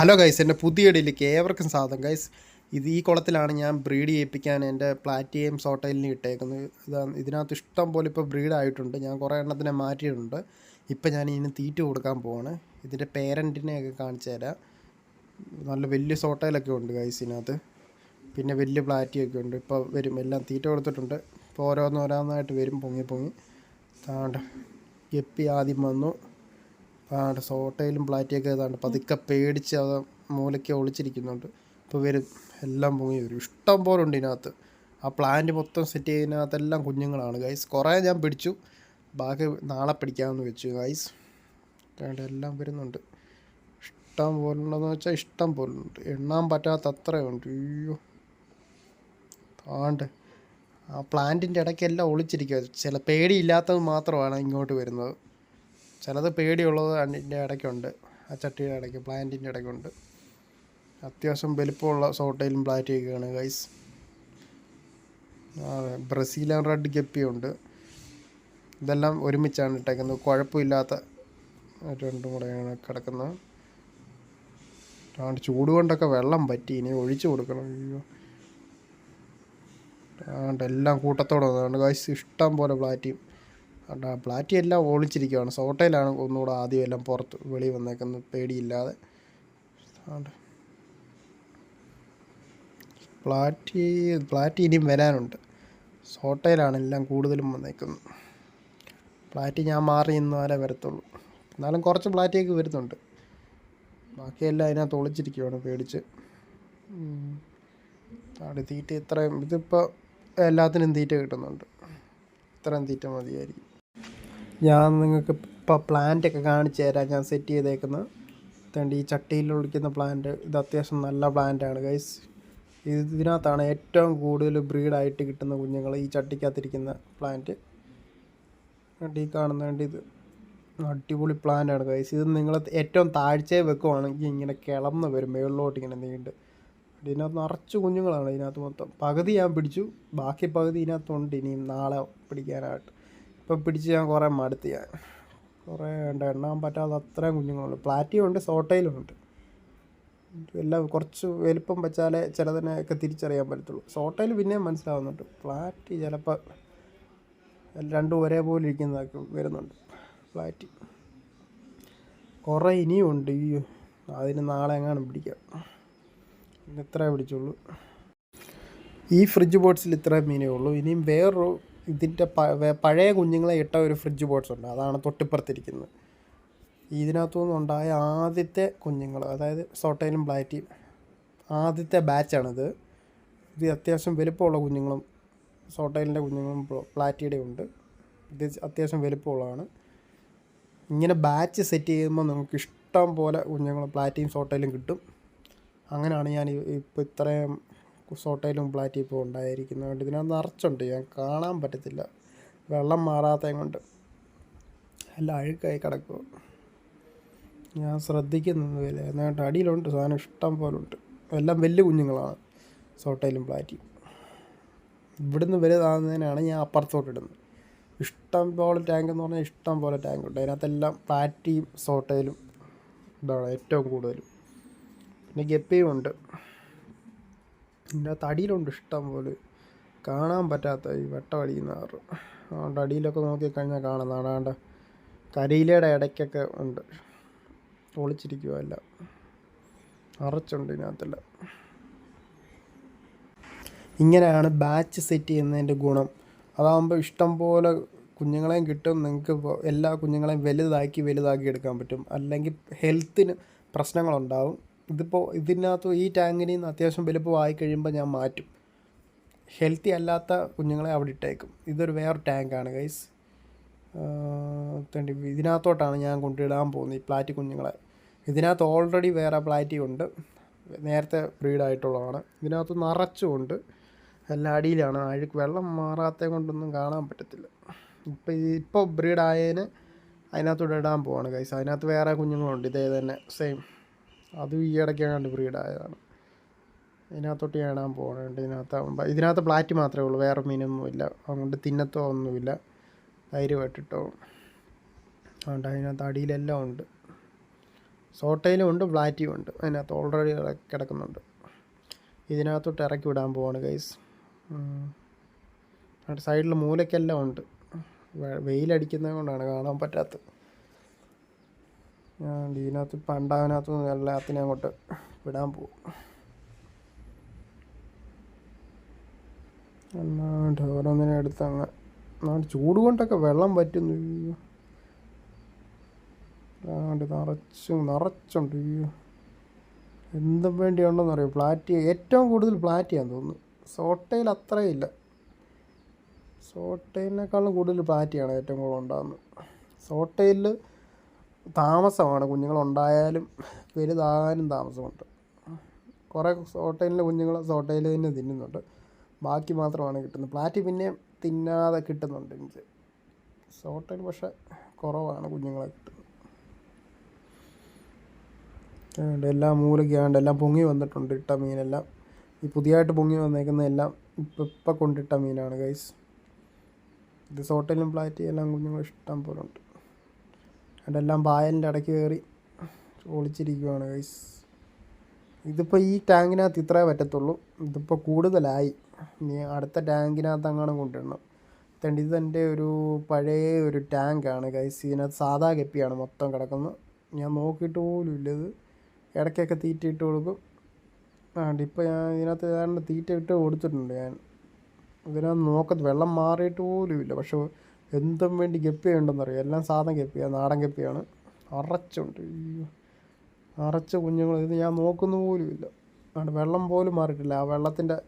Hello guys എന്റെ പുതിയ ഇടയിലേക്ക് ഏവർക്കും സാധനം ഗൈസ് ഇത് ഈ കുളത്തിലാണ് ഞാൻ ബ്രീഡ് ചെയ്യിപ്പിക്കാൻ എന്റെ പ്ലാറ്റിയം സോട്ടയിലിന് ഇട്ടേക്കുന്നത്. ഇതാണ് ഇതിനകത്ത് ഇഷ്ടം പോലെ ഇപ്പോൾ ബ്രീഡ് ആയിട്ടുണ്ട്. ഞാൻ കുറേ എണ്ണത്തിനെ മാറ്റിയിട്ടുണ്ട്. ഇപ്പം ഞാൻ ഇതിന് തീറ്റ കൊടുക്കാൻ പോവാണ്. ഇതിന്റെ പേരന്റിനെയൊക്കെ കാണിച്ചു തരാം. നല്ല വലിയ സോട്ടയിലൊക്കെ ഉണ്ട് ഗൈസ് ഇതിനകത്ത്. പിന്നെ വലിയ പ്ലാറ്റിയൊക്കെ ഉണ്ട്. ഇപ്പോൾ വരും. എല്ലാം തീറ്റ കൊടുത്തിട്ടുണ്ട്. ഇപ്പോൾ ഓരോന്നോരോന്നായിട്ട് വരും പൊങ്ങി പൊങ്ങി. താണ്ട എപ്പി ആദ്യം വന്നു. ആണ്ട് സോട്ടയിലും പ്ലാറ്റിയൊക്കെ ഏതാണ്ട് പതുക്കെ പേടിച്ച് അത് മൂലയ്ക്ക് ഒളിച്ചിരിക്കുന്നുണ്ട്. ഇപ്പോൾ വരും. എല്ലാം പൊങ്ങി വരും. ഇഷ്ടം പോലെ ഉണ്ട് ഇതിനകത്ത്. ആ പ്ലാന്റ് മൊത്തം സെറ്റ് ചെയ്യുന്നതിനകത്തെല്ലാം കുഞ്ഞുങ്ങളാണ്. ഗൈസ് കുറേ ഞാൻ പിടിച്ചു. ബാക്കി നാളെ പിടിക്കാമെന്ന് വെച്ചു. ഗൈസ് എല്ലാം വരുന്നുണ്ട്. ഇഷ്ടം പോലുണ്ടെന്ന് വെച്ചാൽ ഇഷ്ടം പോലുണ്ട് എണ്ണാൻ പറ്റാത്ത അത്രയുണ്ട് അയ്യോ. ആണ്ട്. ആ പ്ലാന്റിന്റെ ഇടയ്ക്കെല്ലാം ഒളിച്ചിരിക്കുക ചില പേടിയില്ലാത്തത് മാത്രമാണ് ഇങ്ങോട്ട് വരുന്നത്. ചിലത് പേടിയുള്ളത് അതിന്റെ ഇടയ്ക്കുണ്ട്. ആ ചട്ടിയുടെ ഇടയ്ക്ക് പ്ലാന്റിന്റെ ഇടയ്ക്കുണ്ട്. അത്യാവശ്യം വലിപ്പമുള്ള സോട്ടയിലും പ്ലാറ്റിയൊക്കെയാണ് ഗൈസ് ബ്രസീലിയൻ റെഡ് ഗപ്പിയുണ്ട് ഇതെല്ലാം ഒരുമിച്ചാണ് ഇട്ടേക്കുന്നത്. കുഴപ്പമില്ലാത്ത രണ്ടും കൂടെയാണ് കിടക്കുന്നത്. ആണ്ട് ചൂട് കൊണ്ടൊക്കെ വെള്ളം പറ്റി. ഇനി ഒഴിച്ചു കൊടുക്കണം. അയ്യോ. ആണ്ട് എല്ലാം കൂട്ടത്തോടെ വന്നതുകൊണ്ട് ഗൈസ് ഇഷ്ടം പോലെ പ്ലാറ്റിയും പ്ലാറ്റി എല്ലാം ഒളിച്ചിരിക്കുകയാണ് സോട്ടയിലാണ് ഒന്നുകൂടെ ആദ്യം എല്ലാം പുറത്ത് വെളി വന്നേക്കുന്നത്. പേടിയില്ലാതെ. പ്ലാറ്റി പ്ലാറ്റി ഇനിയും വരാനുണ്ട്. സോട്ടയിലാണ് എല്ലാം കൂടുതലും വന്നേക്കുന്നത്. പ്ലാറ്റി ഞാൻ മാറി ഇന്ന് വരെ വരത്തുള്ളൂ. എന്നാലും കുറച്ച് പ്ലാറ്റിയൊക്കെ വരുന്നുണ്ട്. ബാക്കിയെല്ലാം അതിനകത്ത് ഒളിച്ചിരിക്കുകയാണ് പേടിച്ച്. അവിടെ തീറ്റ ഇത്രയും ഇതിപ്പോൾ എല്ലാത്തിനും തീറ്റ കിട്ടുന്നുണ്ട്. ഇത്രയും തീറ്റ മതിയായിരിക്കും. ഞാൻ നിങ്ങൾക്ക് ഇപ്പോൾ പ്ലാന്റ് ഒക്കെ കാണിച്ചു തരാം. ഞാൻ സെറ്റ് ചെയ്തേക്കുന്നത് അതുകൊണ്ട് ഈ ചട്ടിയിൽ ഒളിക്കുന്ന പ്ലാന്റ് ഇത് അത്യാവശ്യം നല്ല പ്ലാന്റ് ആണ് ഗൈസ് ഇതിനകത്താണ് ഏറ്റവും കൂടുതൽ ബ്രീഡായിട്ട് കിട്ടുന്ന കുഞ്ഞുങ്ങൾ ഈ ചട്ടിക്കകത്തിരിക്കുന്ന പ്ലാന്റ് ഈ കാണുന്ന വേണ്ടി ഇത് അടിപൊളി പ്ലാന്റ് ആണ് ഗൈസ് ഇത് നിങ്ങൾ ഏറ്റവും താഴ്ചയെ വെക്കുവാണെങ്കിൽ ഇങ്ങനെ കിളന്ന് വരും മുകളിലോട്ട് ഇങ്ങനെ നീണ്ട്. ഇതിനകത്ത് നിറച്ച് കുഞ്ഞുങ്ങളാണ് ഇതിനകത്ത് മൊത്തം. പകുതി ഞാൻ പിടിച്ചു. ബാക്കി പകുതി ഇതിനകത്തുണ്ട്. ഇനിയും നാളെ പിടിക്കാനായിട്ട്. ഇപ്പം പിടിച്ച് ഞാൻ കുറേ മടുത്ത് ഞാൻ. കുറേ ഉണ്ട് എണ്ണാൻ പറ്റാതെ അത്രയും കുഞ്ഞുങ്ങളുണ്ട്. പ്ലാറ്റിയും ഉണ്ട് സോട്ടയിലും ഉണ്ട്. എല്ലാം കുറച്ച് വലിപ്പം വെച്ചാലേ ചിലതിനെയൊക്കെ തിരിച്ചറിയാൻ പറ്റത്തുള്ളൂ. സോട്ടയിൽ പിന്നെയും മനസ്സിലാവുന്നുണ്ട്. പ്ലാറ്റി ചിലപ്പോൾ രണ്ടും ഒരേപോലെ ഇരിക്കുന്നതൊക്കെ വരുന്നുണ്ട്. പ്ലാറ്റി കുറേ ഇനിയും ഉണ്ട്. ഈ അതിന് നാളെ എങ്ങാനും പിടിക്കാം. ഇന്ന് ഇത്രേ പിടിച്ചുള്ളൂ. ഈ ഫ്രിഡ്ജ് ബോട്ട്സിൽ ഇത്രയും മീനേ ഉള്ളൂ. ഇനിയും വേറൊരു ഇതിന്റെ പഴയ കുഞ്ഞുങ്ങളെ ഇട്ട ഒരു ഫ്രിഡ്ജ് ബോക്സ് ഉണ്ട്. അതാണ് തൊട്ടിപ്പുറത്തിരിക്കുന്നത്. ഇതിനകത്തുനിന്ന് ഉണ്ടായ ആദ്യത്തെ കുഞ്ഞുങ്ങൾ അതായത് സോട്ടയിലും ബ്ലാറ്റിയും ആദ്യത്തെ ബാച്ചാണിത് ഇത് അത്യാവശ്യം വലുപ്പമുള്ള കുഞ്ഞുങ്ങളും സോട്ടയിലിന്റെ കുഞ്ഞുങ്ങളും പ്ലാറ്റിയുടെ ഉണ്ട്. ഇത് അത്യാവശ്യം വലുപ്പമുള്ളതാണ്. ഇങ്ങനെ ബാച്ച് സെറ്റ് ചെയ്യുമ്പോൾ നമുക്ക് ഇഷ്ടം പോലെ കുഞ്ഞുങ്ങൾ പ്ലാറ്റിയും സോട്ടയിലും കിട്ടും. അങ്ങനെയാണ് ഞാൻ ഇപ്പോൾ ഇത്രയും സോട്ടയിലും പ്ലാറ്റി ഇപ്പോൾ ഉണ്ടായിരിക്കുന്നത് കൊണ്ട് ഇതിനകത്ത് നിറച്ചുണ്ട്. ഞാൻ കാണാൻ പറ്റത്തില്ല. വെള്ളം മാറാത്തതും കൊണ്ട്. എല്ലാം അഴുക്കായി കിടക്കും ഞാൻ ശ്രദ്ധിക്കുന്നില്ല എന്നിട്ട് അടിയിലുണ്ട്. സാധനം ഇഷ്ടം പോലെ ഉണ്ട്. എല്ലാം വലിയ കുഞ്ഞുങ്ങളാണ് സോട്ടയിലും പ്ലാറ്റിയും ഇവിടുന്ന് വലുതാകുന്നതിനാണ് ഞാൻ അപ്പുറത്തോട്ട് ഇടുന്നത്. ഇഷ്ടം പോലെ ടാങ്ക് എന്ന് പറഞ്ഞാൽ ഇഷ്ടം പോലെ ടാങ്ക് ഉണ്ട്. അതിനകത്തെല്ലാം പ്ലാറ്റിയും സോട്ടയിലും ഇതാണ് ഏറ്റവും കൂടുതലും. പിന്നെ ഗപ്പിയും ഉണ്ട്. ഇതിന്റെ തടിയിലുണ്ട് ഇഷ്ടം പോലെ. കാണാൻ പറ്റാത്ത ഈ വെട്ട അടിക്കുന്ന ആറ്. അതുകൊണ്ട് അടിയിലൊക്കെ നോക്കിക്കഴിഞ്ഞാൽ കാണുന്നതാണ് അതുകൊണ്ട് കരയിലയുടെ ഇടയ്ക്കൊക്കെ ഉണ്ട്. ഒളിച്ചിരിക്കുക അറച്ചുണ്ട് ഇതിനകത്തെല്ലാം. ഇങ്ങനെയാണ് ബാച്ച് സെറ്റ് ചെയ്യുന്നതിന്റെ ഗുണം. അതാകുമ്പോൾ ഇഷ്ടം പോലെ കുഞ്ഞുങ്ങളെയും കിട്ടും. നിങ്ങൾക്ക് എല്ലാ കുഞ്ഞുങ്ങളെയും വലുതാക്കി വലുതാക്കി എടുക്കാൻ പറ്റും. അല്ലെങ്കിൽ ഹെൽത്തിന് പ്രശ്നങ്ങളുണ്ടാവും. ഇതിപ്പോൾ ഇതിനകത്ത് ഈ ടാങ്കിന് അത്യാവശ്യം വലുപ്പമായി കഴിയുമ്പോൾ ഞാൻ മാറ്റും. ഹെൽത്തി അല്ലാത്ത കുഞ്ഞുങ്ങളെ അവിടെ ഇട്ടേക്കും. ഇതൊരു വേറെ ടാങ്കാണ് ഗൈസ് ഇതിനകത്തോട്ടാണ് ഞാൻ കൊണ്ടിടാൻ പോകുന്നത് ഈ പ്ലാറ്റി കുഞ്ഞുങ്ങളെ. ഇതിനകത്ത് ഓൾറെഡി വേറെ പ്ലാറ്റി ഉണ്ട്. നേരത്തെ ബ്രീഡായിട്ടുള്ളതാണ് ഇതിനകത്ത് നിറച്ചുകൊണ്ട് എല്ലാ അടിയിലാണ്. അഴുക്ക് വെള്ളം മാറാത്ത കൊണ്ടൊന്നും കാണാൻ പറ്റത്തില്ല. ഇപ്പോൾ ഇപ്പോൾ ബ്രീഡായതിന് അതിനകത്തോടെ ഇടാൻ പോവാണ് ഗൈസ് അതിനകത്ത് വേറെ കുഞ്ഞുങ്ങളുണ്ട്. ഇതേ തന്നെ സെയിം അതും ഈ ഇടയ്ക്കാണ്ട് ബ്രീഡായതാണ് ഇതിനകത്തോട്ട് ഇടാൻ പോകുന്നുണ്ട് ഇതിനകത്ത് ഇതിനകത്ത് പ്ലാറ്റ് മാത്രമേ ഉള്ളൂ. വേറെ മീനൊന്നുമില്ല അതുകൊണ്ട് തിന്നത്തോ ഒന്നുമില്ല തൈര് വെട്ടിട്ടോ അതുകൊണ്ട് അതിനകത്ത് അടിയിലെല്ലാം ഉണ്ട്. സോട്ടയിലും ഉണ്ട് ഫ്ലാറ്റിയും ഉണ്ട്. അതിനകത്ത് ഓൾറെഡി കിടക്കുന്നുണ്ട്. ഇതിനകത്തോട്ട് ഇറക്കി വിടാൻ പോവാണ് ഗൈസ് സൈഡിൽ മൂലക്കെല്ലാം ഉണ്ട്. വെയിലടിക്കുന്നത് കൊണ്ടാണ് കാണാൻ പറ്റാത്തത്. ഞാൻ ഇതിനകത്ത് പണ്ടാവിനകത്ത് എല്ലാത്തിനും അങ്ങോട്ട് വിടാൻ പോകും. എന്നാണ്ട് ഓരോന്നിനെ എടുത്ത് അങ്ങ് എന്നാണ്ട് ചൂട് കൊണ്ടൊക്കെ വെള്ളം പറ്റുന്നു അയ്യോ. അല്ലാണ്ട് നിറച്ചും നിറച്ചുണ്ട് അയ്യോ. എന്തും വേണ്ടിയുണ്ടെന്ന് അറിയോ? പ്ലാറ്റി ഏറ്റവും കൂടുതൽ ഫ്ലാറ്റ് ചെയ്യാൻ തോന്നുന്നു. സോട്ടയിൽ അത്രയില്ല. സോട്ടയിനേക്കാളും കൂടുതൽ ഫ്ലാറ്റിയാണ് ഏറ്റവും കൂടുതൽ ഉണ്ടാകുന്നത് സോട്ടയിൽ താമസമാണ്. കുഞ്ഞുങ്ങളുണ്ടായാലും വലുതാകാനും താമസമുണ്ട്. കുറേ സോട്ടയിലെ കുഞ്ഞുങ്ങൾ സോട്ടയിൽ തന്നെ തിന്നുന്നുണ്ട്. ബാക്കി മാത്രമാണ് കിട്ടുന്നത്. പ്ലാറ്റി പിന്നെ തിന്നാതെ കിട്ടുന്നുണ്ട് എനിക്ക്. സോട്ടയിൽ പക്ഷെ കുറവാണ് കുഞ്ഞുങ്ങളെ കിട്ടുന്നത്. എല്ലാം മൂലയ്ക്കാണ്ട് എല്ലാം പൊങ്ങി വന്നിട്ടുണ്ട് ഇട്ട മീനെല്ലാം. ഈ പുതിയതായിട്ട് പൊങ്ങി വന്നേക്കുന്ന എല്ലാം ഇപ്പം ഇപ്പം കൊണ്ടിട്ട മീനാണ് ഗൈസ് ഇത് സോട്ടയിലും പ്ലാറ്റി എല്ലാം കുഞ്ഞുങ്ങൾ ഇഷ്ടം പോലെ ഉണ്ട്. അതെല്ലാം വായലിന്റെ ഇടയ്ക്ക് കയറി ഒളിച്ചിരിക്കുവാണ് ഗൈസ് ഇതിപ്പോൾ ഈ ടാങ്കിനകത്ത് ഇത്രേ പറ്റത്തുള്ളൂ. ഇതിപ്പോൾ കൂടുതലായി. ഇനി അടുത്ത ടാങ്കിനകത്ത് അങ്ങനെ കൊണ്ടിടണം തണ്ടി ഇത് എന്റെ ഒരു പഴയ ഒരു ടാങ്കാണ് ഗൈസ് ഇതിനകത്ത് സാധാ കെപ്പിയാണ് മൊത്തം കിടക്കുന്നത്. ഞാൻ നോക്കിയിട്ട് പോലും ഇല്ല ഇത്. ഇടയ്ക്കൊക്കെ തീറ്റ ഇട്ട് കൊടുക്കും. ആണ്ട് ഇപ്പോൾ ഞാൻ ഇതിനകത്ത് ഏതാണ്ട് തീറ്റ ഇട്ട് കൊടുത്തിട്ടുണ്ട് ഞാൻ. ഇതിനകത്ത് നോക്കത്ത് വെള്ളം മാറിയിട്ട് പോലും ഇല്ല. പക്ഷെ എന്തും വേണ്ടി ഗപ്പിയുണ്ടെന്നറിയാം എല്ലാം സാധനം ഗപ്പിയാണ് നാടൻ ഗപ്പിയാണ്. അറച്ചുണ്ട് അയ്യോ. അറച്ച കുഞ്ഞുങ്ങൾ ഇത് ഞാൻ നോക്കുന്ന പോലും ഇല്ല. അതുകൊണ്ട് വെള്ളം പോലും മാറിയിട്ടില്ല. ആ വെള്ളത്തിന്റെ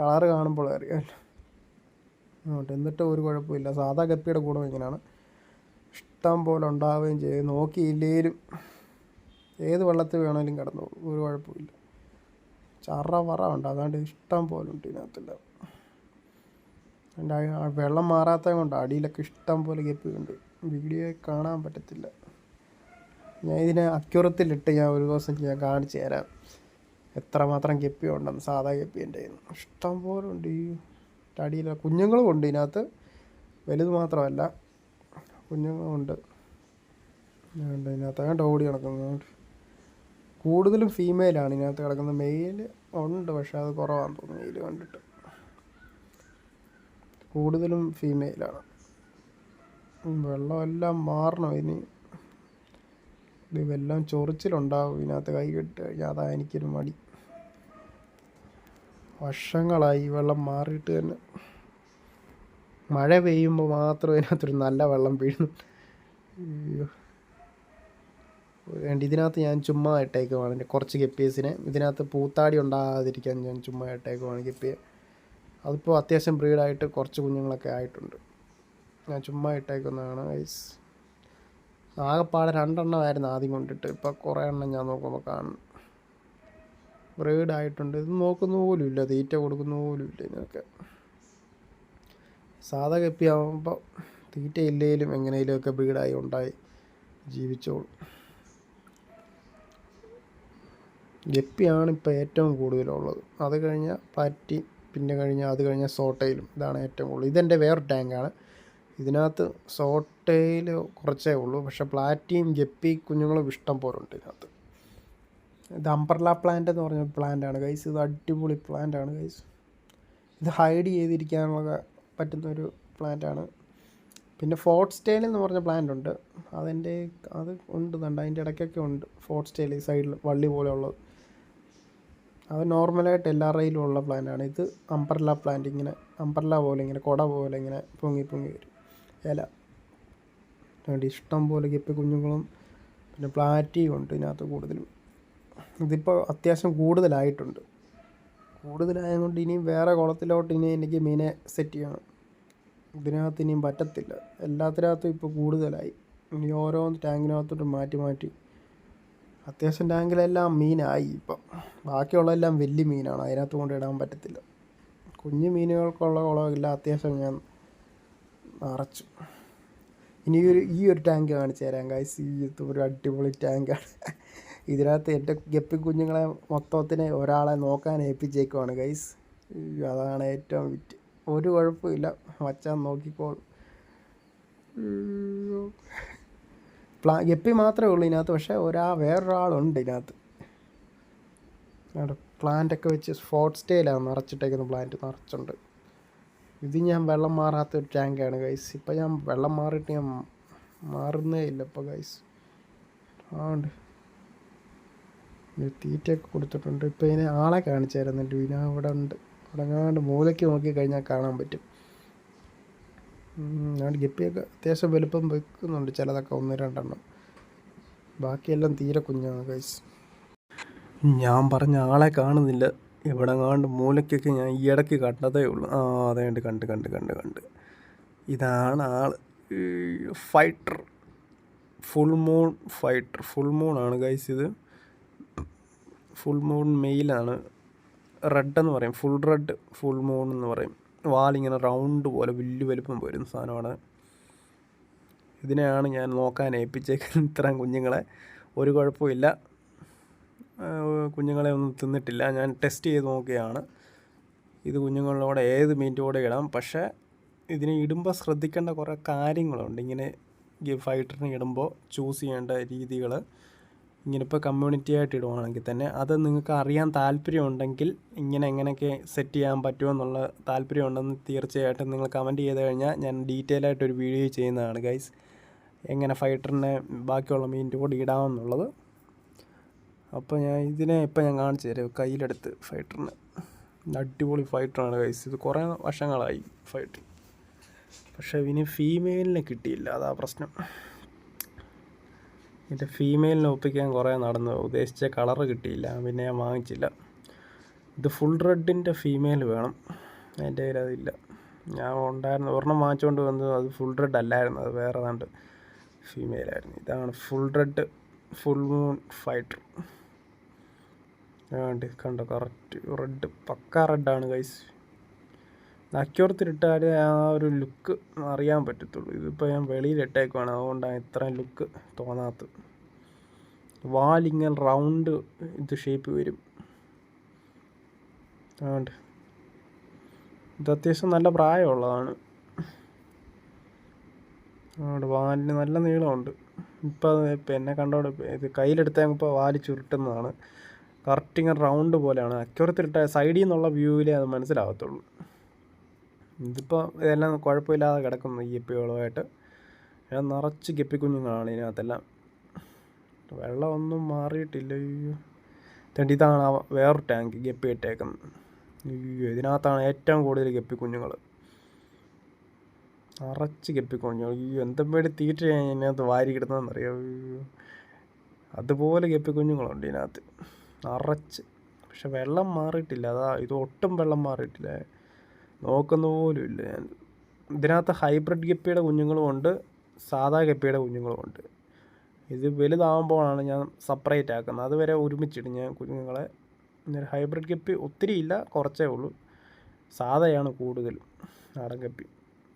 കളറ് കാണുമ്പോൾ അറിയാമല്ലോ എന്നിട്ട് ഒരു കുഴപ്പമില്ല. സാധാ ഗപ്പിയുടെ കൂടെ ഇങ്ങനെയാണ് ഇഷ്ടം പോലെ ഉണ്ടാവുകയും ചെയ്യും. നോക്കിയില്ലേലും ഏത് വെള്ളത്തിൽ വേണമെങ്കിലും കിടന്നോളൂ. ഒരു കുഴപ്പമില്ല. ചറ വറ ഉണ്ട്. അതാണ്ട് ഇഷ്ടം പോലെ ഉണ്ട് ഇതിനകത്തെല്ലാം. വെള്ളം മാറാത്തത് കൊണ്ട് അടിയിലൊക്കെ ഇഷ്ടം പോലെ കെപ്പിയുണ്ട് വീഡിയോ കാണാൻ പറ്റത്തില്ല. ഞാൻ ഇതിനെ അക്യുറത്തിലിട്ട് ഞാൻ ഒരു ദിവസം ഞാൻ കാണിച്ചു തരാം. എത്രമാത്രം ഗപ്പി ഉണ്ടെന്ന്. സാധാ ഗപ്പി എന്റെ ഇഷ്ടം പോലെ ഉണ്ട് ഈ അടിയിലെ കുഞ്ഞുങ്ങളും ഉണ്ട് ഇതിനകത്ത്. വലുത് മാത്രമല്ല കുഞ്ഞുങ്ങളും ഉണ്ട്. ഇതിനകത്ത് അങ്ങോട്ട് ഓടി കിടക്കുന്നത് കൂടുതലും ഫീമെയിലാണ് ഇതിനകത്ത് കിടക്കുന്നത്. മെയിൽ ഉണ്ട് പക്ഷേ അത് കുറവാണെന്ന് തോന്നുന്നു. മെയിൽ കണ്ടിട്ട്. കൂടുതലും ഫീമെയിലാണ് വെള്ളമെല്ലാം മാറണം. ഇനി ഇതെല്ലാം ചൊറിച്ചിലുണ്ടാവും. ഇതിനകത്ത് കൈ കെട്ട് കഴിഞ്ഞാൽ അതാ എനിക്കൊരു മടി. വർഷങ്ങളായി വെള്ളം മാറിയിട്ട് തന്നെ. മഴ പെയ്യുമ്പോൾ മാത്രം ഇതിനകത്തൊരു നല്ല വെള്ളം വീഴുന്നു. ഇതിനകത്ത് ഞാൻ ചുമ്മാ ഇട്ടേക്കുവാണ്. കുറച്ച് ഗപ്പീസിനെ ഇതിനകത്ത് പൂത്താടി ഉണ്ടാകാതിരിക്കാൻ ഞാൻ ചുമ്മാ ഇട്ടേക്കുവാണ് ഗപ്പിയെ അതിപ്പോൾ അത്യാവശ്യം ബ്രീഡായിട്ട് കുറച്ച് കുഞ്ഞുങ്ങളൊക്കെ ആയിട്ടുണ്ട്. ഞാൻ ചുമ്മാ ഇട്ടേക്കുന്നതാണ് ഐസ് ആകെപ്പാടെ രണ്ടെണ്ണമായിരുന്നു ആദ്യം കൊണ്ടിട്ട്. ഇപ്പോൾ കുറേ എണ്ണം ഞാൻ നോക്കുമ്പോൾ കാണുന്നു ബ്രീഡായിട്ടുണ്ട് ഇത് നോക്കുന്ന പോലും ഇല്ല. തീറ്റ കൊടുക്കുന്ന പോലും ഇല്ല ഇതിനൊക്കെ. സാധാ ആകുമ്പോൾ തീറ്റ ഇല്ലേലും എങ്ങനെയെങ്കിലുമൊക്കെ ബ്രീഡായി ഉണ്ടായി ജീവിച്ചോളും. ഗപ്പിയാണ് ഇപ്പോൾ ഏറ്റവും കൂടുതലുള്ളത്. അത് കഴിഞ്ഞാൽ പാറ്റി പിന്നെ കഴിഞ്ഞാൽ അത് കഴിഞ്ഞാൽ സോട്ടയിലും ഇതാണ് ഏറ്റവും കൂടുതൽ. ഇതെന്റെ വേറെ ടാങ്കാണ്. ഇതിനകത്ത് സോട്ടയിൽ കുറച്ചേ ഉള്ളൂ. പക്ഷെ പ്ലാറ്റിയും ഗപ്പി കുഞ്ഞുങ്ങളും ഇഷ്ടം പോലെ ഉണ്ട് ഇതിനകത്ത്. ഇത് അംബർല പ്ലാന്റ് എന്ന് പറഞ്ഞ പ്ലാന്റ് ആണ്. ഗൈസ് ഇത് അടിപൊളി പ്ലാന്റ് ആണ് ഗൈസ് ഇത് ഹൈഡ് ചെയ്തിരിക്കാനുള്ള പറ്റുന്ന ഒരു പ്ലാന്റ് ആണ്. പിന്നെ ഫോർട്ട് സ്റ്റൈൽ എന്ന് പറഞ്ഞ പ്ലാന്റ് ഉണ്ട്. അതിന്റെ അത് ഉണ്ട് കണ്ട? അതിന്റെ ഇടയ്ക്കൊക്കെ ഉണ്ട് ഫോർട്ട് സ്റ്റൈൽ സൈഡിൽ വള്ളി പോലെ ഉള്ളത് അത് നോർമലായിട്ട് എല്ലാവരുടെയിലും ഉള്ള പ്ലാന്റാണ് ഇത് അമ്പർല പ്ലാന്റ് ഇങ്ങനെ അമ്പർല പോലെ ഇങ്ങനെ കുട പോലെ ഇങ്ങനെ പൊങ്ങി പൊങ്ങി വരും. ഇല. അതുകൊണ്ട് ഇഷ്ടം പോലെ ഗപ്പി കുഞ്ഞുങ്ങളും പിന്നെ പ്ലാറ്റിയും ഉണ്ട് ഇതിനകത്ത് കൂടുതലും. ഇതിപ്പോൾ അത്യാവശ്യം കൂടുതലായിട്ടുണ്ട്. കൂടുതലായതുകൊണ്ട് ഇനിയും വേറെ കുളത്തിലോട്ട് ഇനി എനിക്ക് മീനെ സെറ്റ് ചെയ്യണം. ഇതിനകത്ത് ഇനിയും പറ്റത്തില്ല. എല്ലാത്തിനകത്തും ഇപ്പോൾ കൂടുതലായി. ഇനി ഓരോ ടാങ്കിനകത്തോട്ട് മാറ്റി മാറ്റി അത്യാവശ്യം ടാങ്കിലെല്ലാം മീനായി ഇപ്പം. ബാക്കിയുള്ളതെല്ലാം വലിയ മീനാണ്. അതിനകത്ത് കൊണ്ടിടാൻ പറ്റത്തില്ല. കുഞ്ഞു മീനുകൾക്കുള്ള കുളമെല്ലാം. അത്യാവശ്യം ഞാൻ നിറച്ചു. ഇനി ഒരു ഈ ഒരു ടാങ്ക് കാണിച്ചു തരാം ഗൈസ് ഈ ഒരു അടിപൊളി ടാങ്കാണ് ഇതിനകത്ത് എന്റെ ഗപ്പി കുഞ്ഞുങ്ങളെ മൊത്തത്തിന് ഒരാളെ നോക്കാൻ ഏൽപ്പിച്ചേക്കുവാണ് ഗൈസ് അതാണ് ഏറ്റവും വിറ്റ്. ഒരു കുഴപ്പമില്ല മച്ചാൻ നോക്കിക്കോളും. പ്ലാ ഗപ്പി മാത്രമേ ഉള്ളൂ ഇതിനകത്ത് പക്ഷേ ഒരാ വേറൊരാളുണ്ട് ഇതിനകത്ത്. പ്ലാന്റൊക്കെ വെച്ച് ഫോർട്ട് സ്റ്റേയിലാണ് നിറച്ചിട്ടേക്കുന്ന പ്ലാന്റ് നിറച്ചുണ്ട്. ഇത് ഞാൻ വെള്ളം മാറാത്ത ഒരു ടാങ്കാണ് ഗൈസ് ഇപ്പം ഞാൻ വെള്ളം മാറിയിട്ട് ഞാൻ മാറുന്നേ ഇല്ല ഇപ്പോൾ ഗൈസ് ആണ്ട് തീറ്റയൊക്കെ കൊടുത്തിട്ടുണ്ട്. ഇപ്പം ഇതിനെ ആളെ കാണിച്ചു തരുന്നുണ്ട്. പിന്നെ അവിടെ ഉണ്ട്. അടങ്ങാണ്ട് മൂലയ്ക്ക് നോക്കി കഴിഞ്ഞാൽ കാണാൻ പറ്റും. അതുകൊണ്ട് ഗപ്പിയൊക്കെ അത്യാവശ്യം വലുപ്പം വെക്കുന്നുണ്ട് ചിലതൊക്കെ ഒന്ന് രണ്ടെണ്ണം. ബാക്കിയെല്ലാം തീരെ കുഞ്ഞാണ് ഗൈസ് ഞാൻ പറഞ്ഞ ആളെ കാണുന്നില്ല. ഇവിടെ കാണ്ട് മൂലയ്ക്കൊക്കെ ഞാൻ ഈ ഇടയ്ക്ക് കണ്ടതേ ഉള്ളൂ. ആ അതേ കണ്ട് കണ്ട് കണ്ട് കണ്ട് കണ്ട്. ഇതാണ് ആൾ fighter full moon fighter full moon ആണ് ഗൈസ് ഇത്. ഫുൾ മൂൺ മെയിലാണ് റെഡ് എന്ന് പറയും. ഫുൾ റെഡ് ഫുൾ മൂൺ എന്ന് പറയും. വാലിങ്ങനെ റൗണ്ട് പോലെ വലിയ വലുപ്പം വരുന്ന സാധനമാണ്. ഇതിനെയാണ് ഞാൻ നോക്കാൻ ഏൽപ്പിച്ചേക്കുന്നത്. ഇത്രയും കുഞ്ഞുങ്ങളെ. ഒരു കുഴപ്പമില്ല. കുഞ്ഞുങ്ങളെ ഒന്നും തിന്നിട്ടില്ല. ഞാൻ ടെസ്റ്റ് ചെയ്ത് നോക്കുകയാണ്. ഇത് കുഞ്ഞുങ്ങളോടെ ഏത് മീറ്റോടെ ഇടാം. പക്ഷേ ഇതിനെ ഇടുമ്പോൾ ശ്രദ്ധിക്കേണ്ട കുറേ കാര്യങ്ങളുണ്ട്. ഇങ്ങനെ ഫൈറ്ററിന് ഇടുമ്പോൾ ചൂസ് ചെയ്യേണ്ട രീതികൾ ഇങ്ങനെ ഇപ്പോൾ കമ്മ്യൂണിറ്റി ആയിട്ട് ഇടുവാണെങ്കിൽ തന്നെ അത് നിങ്ങൾക്ക് അറിയാൻ താല്പര്യമുണ്ടെങ്കിൽ ഇങ്ങനെ എങ്ങനെയൊക്കെ സെറ്റ് ചെയ്യാൻ പറ്റുമോ എന്നുള്ള താല്പര്യമുണ്ടെന്ന് തീർച്ചയായിട്ടും നിങ്ങൾ കമന്റ് ചെയ്ത് കഴിഞ്ഞാൽ ഞാൻ ഡീറ്റെയിൽ ആയിട്ട് ഒരു വീഡിയോ ചെയ്യുന്നതാണ് ഗൈസ് എങ്ങനെ ഫൈറ്ററിനെ ബാക്കിയുള്ള മീനിന്റെ കൂടെ ഇടാമെന്നുള്ളത്. അപ്പോൾ ഞാൻ ഇതിനെ ഇപ്പം ഞാൻ കാണിച്ചു തരാം. കയ്യിലെടുത്ത് ഫൈറ്ററിന് അടിപൊളി ഫൈറ്ററാണ് ഗൈസ് ഇത് കുറേ വർഷങ്ങളായി ഫൈറ്റർ പക്ഷേ ഇനി ഫീമെയിലിനെ കിട്ടിയില്ല. അതാ പ്രശ്നം. ഇതിന്റെ ഫീമെയിലിനെ ഒപ്പിക്കാൻ കുറേ നടന്നു. ഉദ്ദേശിച്ച കളറ് കിട്ടിയില്ല. പിന്നെ ഞാൻ വാങ്ങിച്ചില്ല. ഇത് ഫുൾ റെഡിന്റെ ഫീമെയിൽ വേണം. എന്റെ കയ്യിൽ അതില്ല. ഞാൻ ഉണ്ടായിരുന്നു ഒരെണ്ണം വാങ്ങിച്ചുകൊണ്ട് വന്നത് അത് ഫുൾ റെഡ് അല്ലായിരുന്നു. അത് വേറെ ഏതാണ്ട് ഫീമെയിലായിരുന്നു ഇതാണ് full red full moon fighter വേണ്ടി കണ്ടോ? കറക്റ്റ് റെഡ് പക്ക റെഡാണ് ഗൈസ് നക്കിയോർത്തിട്ടാൽ ആ ഒരു ലുക്ക് അറിയാൻ പറ്റത്തുള്ളൂ. ഇതിപ്പോൾ ഞാൻ വെളിയിലിട്ടേക്കുവാണ് അതുകൊണ്ടാണ് ഇത്ര ലുക്ക് തോന്നാത്തത്. വാലിങ്ങനെ റൗണ്ട് ഇത് ഷേപ്പ് വരും. അതുകൊണ്ട് ഇത് അത്യാവശ്യം നല്ല പ്രായമുള്ളതാണ്. അതുകൊണ്ട് വാലിന് നല്ല നീളമുണ്ട്. ഇപ്പോൾ ഇപ്പം എന്നെ കണ്ടോടെ ഇത് കയ്യിലെടുത്താൽ ഇപ്പോൾ വാൽ ചുരുട്ടുന്നതാണ്. കറക്റ്റ് ഇങ്ങനെ റൗണ്ട് പോലെയാണ്. അക്യൂറത്തിലിട്ട സൈഡിൽ നിന്നുള്ള വ്യൂവിലേ അത് മനസ്സിലാവത്തുള്ളൂ. ഇതിപ്പോൾ ഇതെല്ലാം കുഴപ്പമില്ലാതെ കിടക്കുന്നു ഈ ഗപ്പികളുമായിട്ട് ഞാൻ നിറച്ച് ഗപ്പിക്കുഞ്ഞുങ്ങളാണ് ഇതിനകത്തെല്ലാം. വെള്ളമൊന്നും മാറിയിട്ടില്ല അയ്യോ. തേണ്ടി ഇതാണ് വേറൊരു ടാങ്ക് ഗപ്പി ഇട്ടേക്കുന്നത്. അയ്യോ ഇതിനകത്താണ് ഏറ്റവും കൂടുതൽ ഗപ്പിക്കുഞ്ഞുങ്ങൾ. നിറച്ച് ഗപ്പിക്കുഞ്ഞുങ്ങൾ. അയ്യോ എന്തും പേടി തീറ്റ ഇതിനകത്ത് വാരി കിടന്നതെന്നറിയാം അയ്യോ. അതുപോലെ ഗപ്പിക്കുഞ്ഞുങ്ങളുണ്ട് ഇതിനകത്ത്. നിറച്ച്. പക്ഷെ വെള്ളം മാറിയിട്ടില്ല. അതാ ഇത് ഒട്ടും വെള്ളം മാറിയിട്ടില്ല. നോക്കുന്ന പോലും ഇല്ല ഞാൻ. ഇതിനകത്ത് ഹൈബ്രിഡ് ഗപ്പിയുടെ കുഞ്ഞുങ്ങളും ഉണ്ട് സാധാ ഗപ്പിയുടെ കുഞ്ഞുങ്ങളും ഉണ്ട്. ഇത് വലുതാകുമ്പോഴാണ് ഞാൻ സെപ്പറേറ്റ് ആക്കുന്നത്. അതുവരെ ഒരുമിച്ചിട്ട് ഞാൻ കുഞ്ഞുങ്ങളെ ഹൈബ്രിഡ് ഗപ്പി ഒത്തിരി ഇല്ല കുറച്ചേ ഉള്ളൂ. സാധയാണ് കൂടുതലും നാടൻ ഗപ്പി.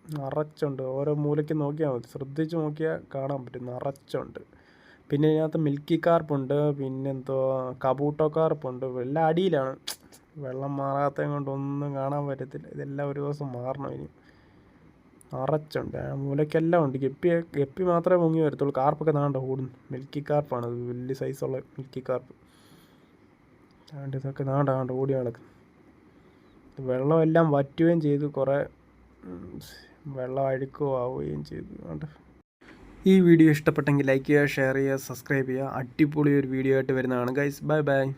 നിറച്ചുണ്ട്. ഓരോ മൂലയ്ക്ക് നോക്കിയാൽ മതി. ശ്രദ്ധിച്ച് നോക്കിയാൽ കാണാൻ പറ്റും. നിറച്ചുണ്ട്. പിന്നെ ഇതിനകത്ത് മിൽക്കി കാർപ്പുണ്ട് പിന്നെന്തോ കബൂട്ടോ കാർപ്പുണ്ട് എല്ലാം അടിയിലാണ്. വെള്ളം മാറാത്ത കൊണ്ടൊന്നും കാണാൻ പറ്റത്തില്ല. ഇതെല്ലാം ഒരു ദിവസം മാറണം ഇനി. അറച്ചുണ്ട്. ആ മൂലക്കെല്ലാം ഉണ്ട്. ഗപ്പി ഗപ്പി മാത്രമേ മുങ്ങി വരത്തുള്ളൂ. കാർപ്പൊക്കെ നാണ്ട ഓടുന്നു മിൽക്കി കാർപ്പാണ്. അത് വലിയ സൈസുള്ള മിൽക്കി കാർപ്പ്. അതുകൊണ്ട് ഇതൊക്കെ നാണ്ട നാണ്ട ഓടി നടക്കും. വെള്ളമെല്ലാം വറ്റുകയും ചെയ്തു. കുറേ വെള്ളം അഴുക്കുകയോ ആവുകയും ചെയ്തു. അതുകൊണ്ട് ഈ വീഡിയോ ഇഷ്ടപ്പെട്ടെങ്കിൽ ലൈക്ക് ചെയ്യുക ഷെയർ ചെയ്യുക സബ്സ്ക്രൈബ് ചെയ്യുക. അടിപൊളി ഒരു വീഡിയോ ആയിട്ട് വരുന്നതാണ്. Guys bye bye.